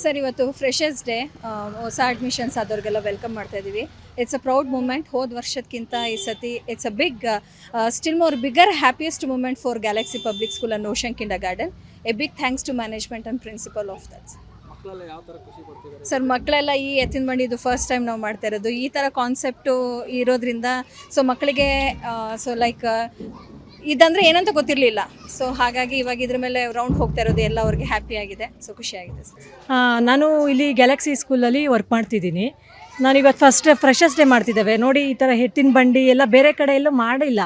Sir ಇವತ್ತು freshers day. ಹೊಸ admissions ಆದವ್ರಿಗೆಲ್ಲ ವೆಲ್ಕಮ್ ಮಾಡ್ತಾ ಇದ್ದೀವಿ ಇಟ್ಸ್ ಅ ಪ್ರೌಡ್ ಮೂಮೆಂಟ್ ಹೋದ ವರ್ಷಕ್ಕಿಂತ ಈ ಸತಿ it's a big still more bigger happiest moment for Galaxy Public School and Ocean kindergarten a big thanks to management and principal of that ಮಕ್ಕಳೆಲ್ಲ ಯಾವ ಥರ ಖುಷಿ ಪಡ್ತಿದ್ದಾರೆ? ಸರ್ ಮಕ್ಕಳೆಲ್ಲ ಈ ಎತ್ತಿನ ಬಂಡಿ ಇದು ಫಸ್ಟ್ ಟೈಮ್ ನಾವು ಮಾಡ್ತಾ ಇರೋದು. ಈ ಥರ ಕಾನ್ಸೆಪ್ಟು ಇರೋದ್ರಿಂದ ಸೊ ಮಕ್ಕಳಿಗೆ ಸೊ ಲೈಕ್ ಇದಂದರೆ ಏನಂತ ಗೊತ್ತಿರಲಿಲ್ಲ. ಸೊ ಹಾಗಾಗಿ ಇವಾಗ ಇದ್ರ ಮೇಲೆ ರೌಂಡ್ ಹೋಗ್ತಾ ಇರೋದು ಎಲ್ಲ ಅವ್ರಿಗೆ ಹ್ಯಾಪಿ ಆಗಿದೆ. ಸೊ ಆಗಿದೆ ನಾನು ಇಲ್ಲಿ ಗ್ಯಾಲಕ್ಸಿ ಸ್ಕೂಲಲ್ಲಿ ವರ್ಕ್ ಮಾಡ್ತಿದ್ದೀನಿ. ನಾನು ಇವತ್ತು ಫಸ್ಟ್ ಫ್ರೆಶರ್ಸ್ ಡೇ ಮಾಡ್ತಿದ್ದೇವೆ. ನೋಡಿ, ಈ ಥರ ಹೆತ್ತಿನ ಬಂಡಿ ಎಲ್ಲ ಬೇರೆ ಕಡೆ ಎಲ್ಲೂ ಮಾಡಿಲ್ಲ.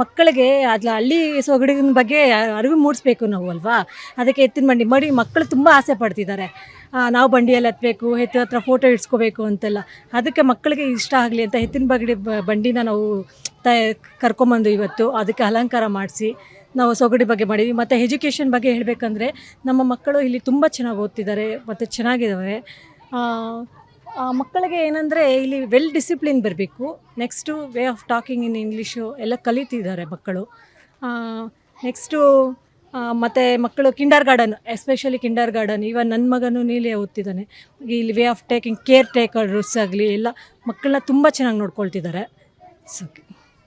ಮಕ್ಕಳಿಗೆ ಅದ್ಲ ಹಳ್ಳಿ ಸೊಗಡಿನ ಬಗ್ಗೆ ಅರಿವು ಮೂಡಿಸ್ಬೇಕು ನಾವು ಅಲ್ವಾ? ಅದಕ್ಕೆ ಎತ್ತಿನ ಬಂಡಿ ಮಾಡಿ ಮಕ್ಕಳು ತುಂಬ ಆಸೆ ಪಡ್ತಿದ್ದಾರೆ. ನಾವು ಬಂಡಿಯಲ್ಲಿ ಹತ್ತಬೇಕು ಎತ್ತಿನ ಹತ್ರ ಫೋಟೋ ಇಡ್ಸ್ಕೋಬೇಕು ಅಂತೆಲ್ಲ. ಅದಕ್ಕೆ ಮಕ್ಕಳಿಗೆ ಇಷ್ಟ ಆಗಲಿ ಅಂತ ಎತ್ತಿನ ಬಗಡಿ ಬಂಡಿನ ನಾವು ತ, ಕರ್ಕೊಂಬಂದು ಇವತ್ತು. ಅದಕ್ಕೆ ಅಲಂಕಾರ ಮಾಡಿಸಿ, ನಾವು ಸೊಗಡಿ ಬಗ್ಗೆ ಮಾಡಿದ್ವಿ. ಮತ್ತು ಎಜುಕೇಷನ್ ಬಗ್ಗೆ ಹೇಳಬೇಕಂದ್ರೆ ನಮ್ಮ ಮಕ್ಕಳು ಇಲ್ಲಿ ತುಂಬ ಚೆನ್ನಾಗಿ ಓದ್ತಿದ್ದಾರೆ, ಮತ್ತು ಚೆನ್ನಾಗಿದ್ದಾವೆ ಮಕ್ಕಳಿಗೆ ಏನಂದರೆ ಇಲ್ಲಿ ವೆಲ್ ಡಿಸಿಪ್ಲಿನ್ ಬರಬೇಕು. Next way of talking in English ಎಲ್ಲ ಕಲಿತಿದ್ದಾರೆ ಮಕ್ಕಳು. ನೆಕ್ಸ್ಟು ಮತ್ತು ಮಕ್ಕಳು kindergarten especially kindergarten even ನನ್ನ ಮಗನೂ ನೀಲೇ ಓದ್ತಿದ್ದಾನೆ. ಇಲ್ಲಿ way of taking care takers ಆಗಲಿ ಎಲ್ಲ ಮಕ್ಕಳನ್ನ ತುಂಬ ಚೆನ್ನಾಗಿ ನೋಡ್ಕೊಳ್ತಿದ್ದಾರೆ. So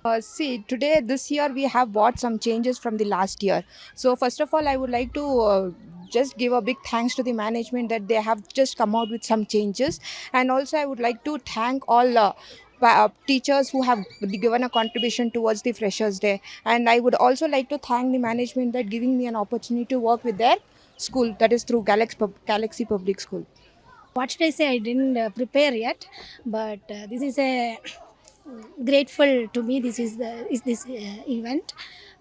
Uh, see, today, this year, we have bought some changes from the last year. So, first of all, I would like to uh, just give a big thanks to the management that they have just come out with some changes. And also, I would like to thank all. Uh, uh, teachers who have given a contribution towards the freshers day and i would also like to thank the management that giving me an opportunity to work with their school that is through galaxy public school what should I say? I didn't uh, prepare yet, but uh, this is a grateful to me. This is the is this uh, event,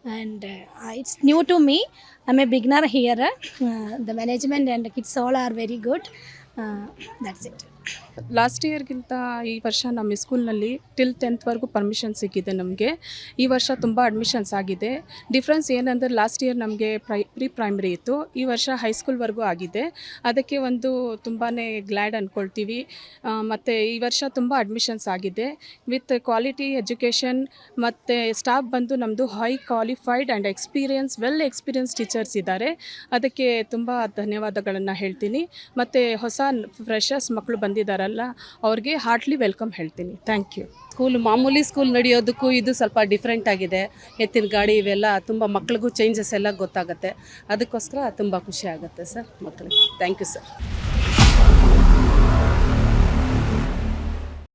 and uh, it's new to me. I'm a beginner here. Uh, the management and the kids all are very good. Uh, that's it. Last ಇಯರ್ಗಿಂತ ಈ ವರ್ಷ ನಮ್ಮ ಸ್ಕೂಲ್ನಲ್ಲಿ till ಟೆಂತ್ವರೆಗೂ permission ಸಿಕ್ಕಿದೆ ನಮಗೆ. ಈ ವರ್ಷ ತುಂಬ admissions ಆಗಿದೆ. ಡಿಫ್ರೆನ್ಸ್ ಏನಂದರೆ ಲಾಸ್ಟ್ ಇಯರ್ ನಮಗೆ ಪ್ರೈ ಪ್ರಿ ಪ್ರೈಮರಿ ಇತ್ತು. ಈ ವರ್ಷ ಹೈಸ್ಕೂಲ್ವರೆಗೂ ಆಗಿದೆ. ಅದಕ್ಕೆ ಒಂದು ತುಂಬಾ ಗ್ಲ್ಯಾಡ್ ಅಂದ್ಕೊಳ್ತೀವಿ ಮತ್ತು ಈ ವರ್ಷ ತುಂಬ ಅಡ್ಮಿಷನ್ಸ್ ಆಗಿದೆ. ವಿತ್ ಕ್ವಾಲಿಟಿ ಎಜುಕೇಷನ್ ಮತ್ತು ಸ್ಟಾಫ್ ಬಂದು ನಮ್ಮದು high qualified and experience well experience teachers ಇದ್ದಾರೆ. ಅದಕ್ಕೆ ತುಂಬ ಧನ್ಯವಾದಗಳನ್ನು ಹೇಳ್ತೀನಿ. ಮತ್ತು ಹೊಸ ಫ್ರೆಶರ್ಸ್ ಮಕ್ಕಳು ಬಂದಿದ್ದಾರಲ್ಲ ಅವ್ರಿಗೆ ಹಾರ್ಟ್ಲಿ ವೆಲ್ಕಮ್ ಹೇಳ್ತೀನಿ. ಥ್ಯಾಂಕ್ ಯು ಸ್ಕೂಲ್ ಮಾಮೂಲಿ ಸ್ಕೂಲ್ ನಡೆಯೋದಕ್ಕೂ ಇದು ಸ್ವಲ್ಪ ಡಿಫ್ರೆಂಟ್ ಆಗಿದೆ. ಎತ್ತಿನ ಗಾಡಿ ಇವೆಲ್ಲ ತುಂಬ ಮಕ್ಳಿಗೂ ಚೇಂಜಸ್ ಎಲ್ಲ ಗೊತ್ತಾಗುತ್ತೆ. ಅದಕ್ಕೋಸ್ಕರ ತುಂಬ ಖುಷಿ ಆಗುತ್ತೆ ಸರ್ ಮಕ್ಕಳಿಗೆ ಥ್ಯಾಂಕ್ ಯು ಸರ್